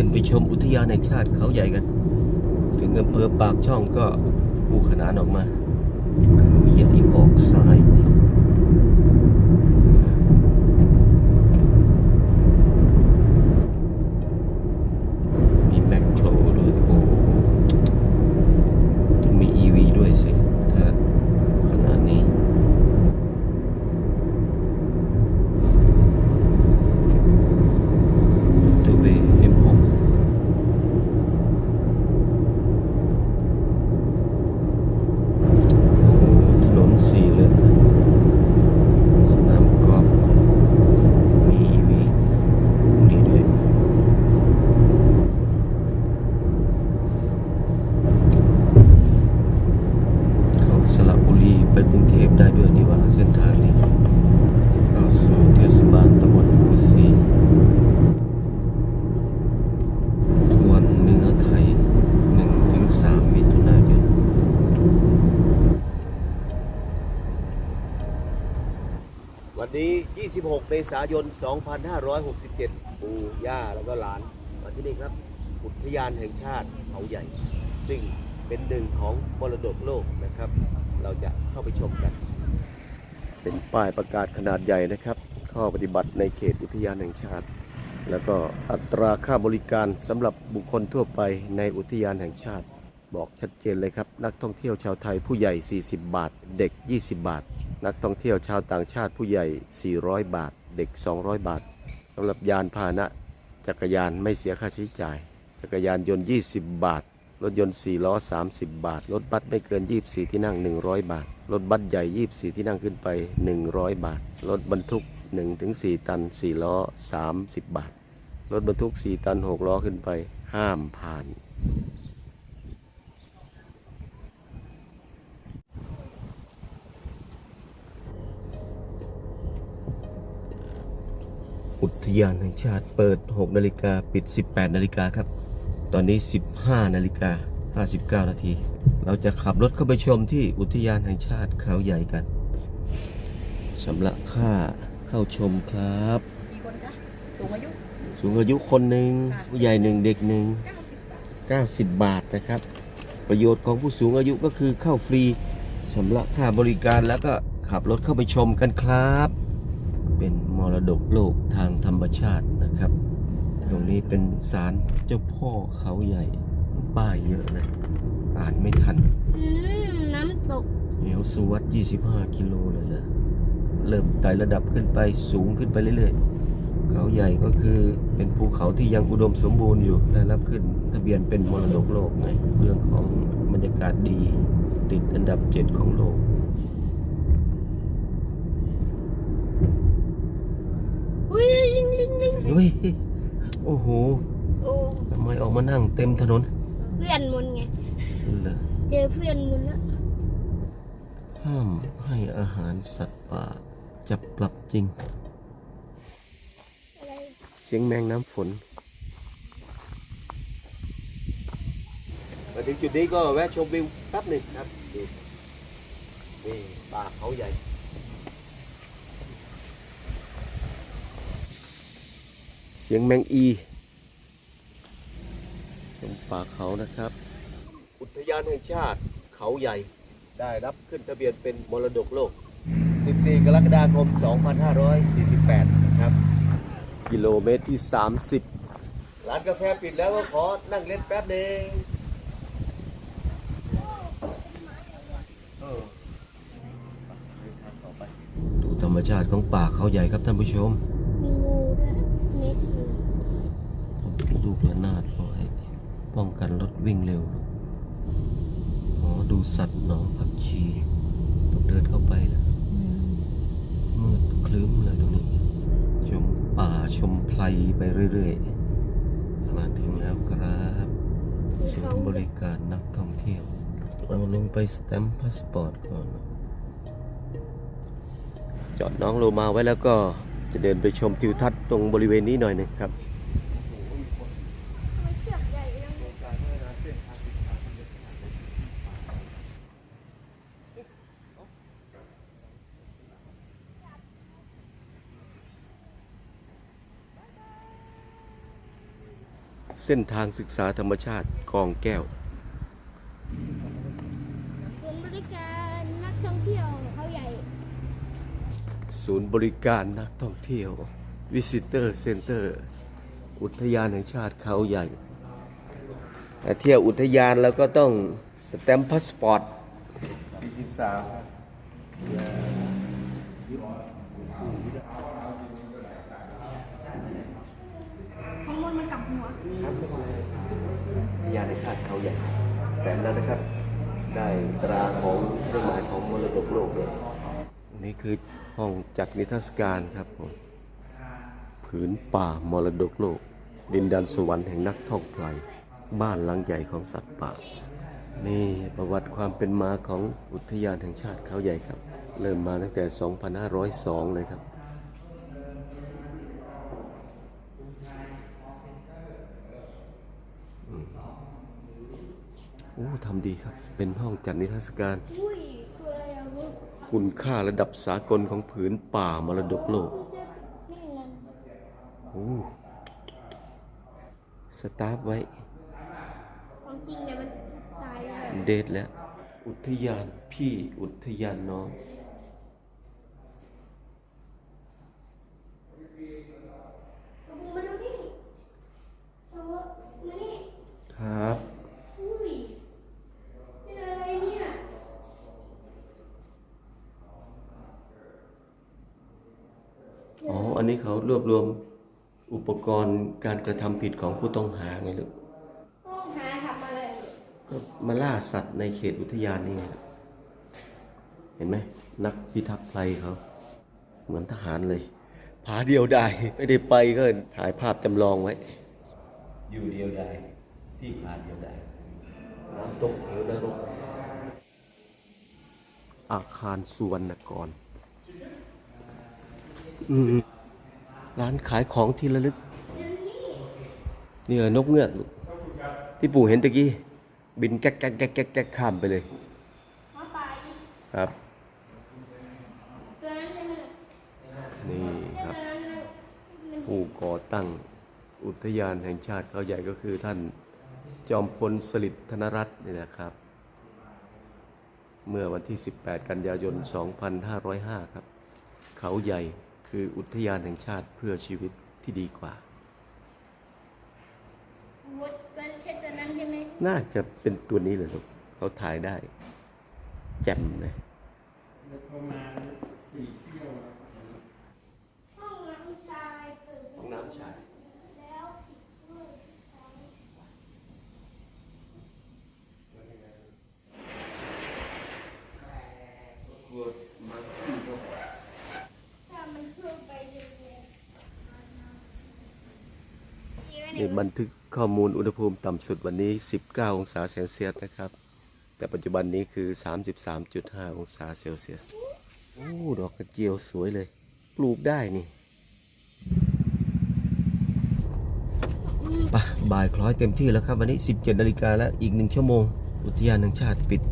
ขึ้นไปชมอุทยานแห่งชาติเขาใหญ่กัน ถึงอำเภอปากช่องก็คู่ขนานออกมาเขาใหญ่ออกซ้าย มีแมคโครด้วย โอ้ต้องมี EV ด้วยสิ ถ้าขนาดนี้ ตัวเบ M6 โอ้ถนนสี่เลนนะสนามกอล์ฟมี EV นี่ด้วย เข้าสระบุรีไปกรุงเทพได้ด้วยนี่หว่าเส้นทางนี้ เข้าสู่เทศบาลตำบลภูซีวันเนื้อไทย1ถึง3มิถุนายน วันนี้ 26 เม ษายน 2567 ปู่ย่าแล้วก็หลานมาที่นี่ครับ อุทยานแห่งชาติเขาใหญ่ ซึ่งเป็นหนึ่งของมรดกโลกนะครับ เราจะเข้าไปชมกัน เป็นป้ายประกาศขนาดใหญ่นะครับ ข้อปฏิบัติในเขตอุทยานแห่งชาติ แล้วก็อัตราค่าบริการสำหรับบุคคลทั่วไปในอุทยานแห่งชาติ บอกชัดเจนเลยครับ นักท่องเที่ยวชาวไทยผู้ใหญ่ 40 บาท เด็ก 20 บาทนักท่องเที่ยวชาวต่างชาติผู้ใหญ่ 400 บาทเด็ก 200 บาทสำหรับยานพาหนะ จักรยานไม่เสียค่าใช้จ่าย จักรยานยนต์ 20 บาท รถยนต์ 4 ล้อ 30 บาท รถบัสไม่เกิน 24 ที่นั่ง 100 บาท รถบัสใหญ่ 24 ที่นั่งขึ้นไป 100 บาท รถบรรทุก 1-4 ตัน 4 ล้อ 30 บาท รถบรรทุก 4 ตัน 6 ล้อขึ้นไป ห้ามผ่าน อุทยานแห่งชาติเปิด 6 นาฬิกาปิด 18 นาฬิกาครับ ตอนนี้ 15 นาฬิกา 59 นาที เราจะขับรถเข้าไปชมที่อุทยานแห่งชาติเขาใหญ่กันสำหรับค่าเข้าชมครับกี่คนคะสูงอายุสูงอายุคนหนึ่งค่ะผู้ใหญ่หนึ่งเด็กหนึ่ง90 บาทนะครับ ประโยชน์ของผู้สูงอายุก็คือเข้าฟรีชำระค่าบริการแล้วก็ขับรถเข้าไปชมกันครับเป็น มรดกโลกทางธรรมชาตินะครับ ตรงนี้เป็นศาลเจ้าพ่อเขาใหญ่ ป้ายเยอะเลยอ่านไม่ทันอืมน้ำตกเหวสุวัต25 กิโลเลยนะเริ่มไต่ระดับขึ้นไปสูงขึ้นไปเรื่อยๆ เขาใหญ่ก็คือเป็นภูเขาที่ยังอุดมสมบูรณ์อยู่ได้รับขึ้นทะเบียนเป็นมรดกโลกไงเรื่องของบรรยากาศดีติดอันดับ 7 ของโลก อุ้ยลิงลิงลิง เฮ้ยโอ้โหโอ้ทำไมออกมานั่งเต็มถนนเพื่อนมุนไง เหรอเจอเพื่อนมุนแล้วห้ามให้อาหารสัตว์ป่าจะปรับจริง อะไรเสียงแมงน้ำฝนมาถึงจุดนี้ก็แวะชมวิวแป๊บหนึ่งครับนี่นี่ป่าเขาใหญ่ สียงแมงอีชมป่าเขานะครับ อุทยานแห่งชาติเขาใหญ่ได้รับขึ้นทะเบียนเป็นมรดกโลก 14 กรกฎาคม 2548 นะครับ กิโลเมตรที่ 30 ร้านกาแฟปิดแล้วก็ขอนั่งเล่นแป๊บหนึงเออเดินทางต่อไปดูธรรมชาติของป่าเขาใหญ่ครับท่านผู้ชม มีงูด้วยเม็ดงู ลูกระนาดไว้ป้องกันรถวิ่งเร็ว อ๋อ ดูสัตว์หนองผักชีต้องเดินเข้าไปนะมืดคลึ้มเลยตรงนี้ ชมป่าชม ไพรไปเรื่อยๆ มาถึงแล้วครับศูนย์บริการนักท่องเที่ยว เราลงไปสแตมป์พาสปอร์ตก่อน จอดน้องโลมาไว้แล้วก็จะเดินไปชมทิวทัศน์ตรงบริเวณนี้หน่อยหนึ่งครับ เชือกใหญ่ยัง ส เส้นทางศึกษาธรรมชาติกองแก้วศูนย์บริการนักท่องเที่ยวเขาใหญ่ ศูนย์บริการนักท่องเที่ยว Visitor Center อุทยานแห่งชาติเขาใหญ่แต่เที่ยวอุทยานแล้วก็ต้องสแตมป์พาสปอร์ต43 ยานแห่งชาติเขาใหญ่แต่นั้นนะครับ ได้ตราของเครื่องหมายของมรดกโลกเลยนี่คือห้องจัดนิทรรศการครับผมผืนป่ามรดกโลก ดินแดนสวรรค์แห่งนักท่องไพลบ้านหลังใหญ่ของสัตว์ป่า นี่ประวัติความเป็นมาของอุทยานแห่งชาติเขาใหญ่ครับ เริ่มมาตั้งแต่ 2502 เลยครับ โอ้ทำดีครับ เป็นห้องจัดนิทรรศการอุ้ยตัวอะไรอะลูกคุณค่าระดับสากลของผืนป่ามรดกโลกนี่ไงโอ้สตาร์ฟไว้ ของจริงเนี่ยมันตายแล้ว เดทแล้ว อุทยานพี่อุทยานน้อง มาดูนี่โอ้มานี่ ครับ อุ้ยเป็นอะไรเนี่ย อ๋อ อั นนี้เขารวบรวมอุปกรณ์การกระทำผิดของผู้ต้องหาไงลูกห้องหาทำอะไรก็มาล่าสัตว์ในเขตอุทยานนี่ไงครับเห็นไหมนักพิทักษ์ไพรเขาเหมือนทหารเลยผาเดียวได้ไม่ได้ไปก็ถ่ายภาพจำลองไว้ อยู่เดียวได้ที่ผาเดียวได้น้ำตกเหวนรกอาคารสุวรรณกรอืม ร้านขายของที่ระลึกนี่เออนกเงือกลูกที่ปู่เห็นตะกี้ บินแก๊กแก๊กแก๊กแก๊กแก๊กข้ามไปเลยมาตายครับตัวนั้นใช่ไหมนี่คตัรัวบนั้นน่ะมันผู้ก่อตั้งอุทยานแห่งชาติเขาใหญ่ก็คือท่านจอมพลสฤษดิ์ธนรัตน์นี่นะครับ เมื่อวันที่ 18 กันยายน 2505 ครับ เขาใหญ่ คืออุทยานแห่งชาติเพื่อชีวิตที่ดีกว่าวัดตัวใช่ตัวนั้นใช่ไหมน่าจะเป็นตัวนี้เลยลูกเขาถ่ายได้ แจ่มเลยห้องน้ำชายเปิดห้องน้ำชายแล้วปิดด้วยถ้ามันเพิ่มไปเรื่อยๆ นี่บันทึกข้อมูลอุณหภูมิต่ำสุดวันนี้ 19 องศาเซลเซียสนะครับ แต่ปัจจุบันนี้คือ 33.5 องศาเซลเซียส โอ้ ดอกกระเจียวสวยเลย ปลูกได้นี่ปะบ่ายคล้อยเต็มที่แล้วครับ วันนี้ 17นาฬิกาแล้วอีกหนึ่งชั่วโมง อุทยานแห่งชาติปิด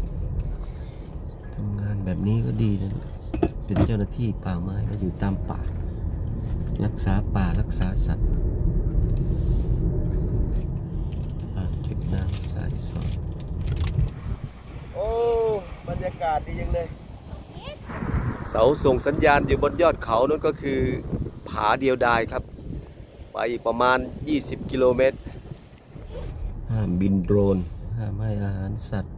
ทำงานแบบนี้ก็ดีนะเป็นเจ้าหน้าที่ป่าไม้ก็อยู่ตามป่า รักษาป่ารักษาสัตว์ อ่างเก็บน้ำสายสอง โอ้ บรรยากาศดีจังเลย เสาส่งสัญญาณอยู่บนยอดเขานั่นก็คือผาเดียวดายครับ ไปอีกประมาณ 20 กิโลเมตรห้ามบินโดรนห้ามให้อาหารสัตว์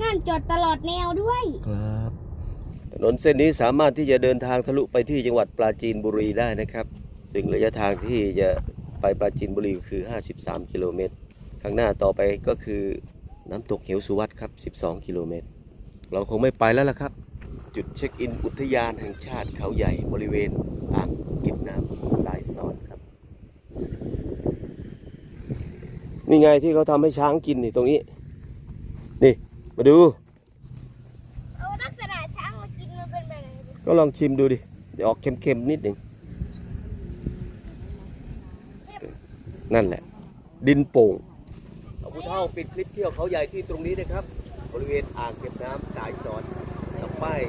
ห้ามจอดตลอดแนวด้วย ครับ ถนนเส้นนี้สามารถที่จะเดินทางทะลุไปที่จังหวัดปราจีนบุรีได้นะครับ ซึ่งระยะทางที่จะไปปราจีนบุรีคือ 53 กิโลเมตร ข้างหน้าต่อไปก็คือน้ำตกเหวสุวัตครับ 12 กิโลเมตร เราคงไม่ไปแล้วล่ะครับ จุดเช็คอินอุทยานแห่งชาติเขาใหญ่บริเวณอ่างเก็บน้ำสายสอนครับ นี่ไงที่เขาทำให้ช้างกินนี่ตรงนี้ นี่ มาดู เอาลักษณะช้างมากินมันเป็นแบบไหนก็ลองชิมดูดิเดี๋ยวออกเค็มๆนิดหนึ่งนั่นแหละ ดินโป่งเอาผู้เท่าปิดคลิปเที่ยวเขาใหญ่ที่ตรงนี้นะครับ บริเวณอ่างเก็บน้ำสายสอนกับป้าย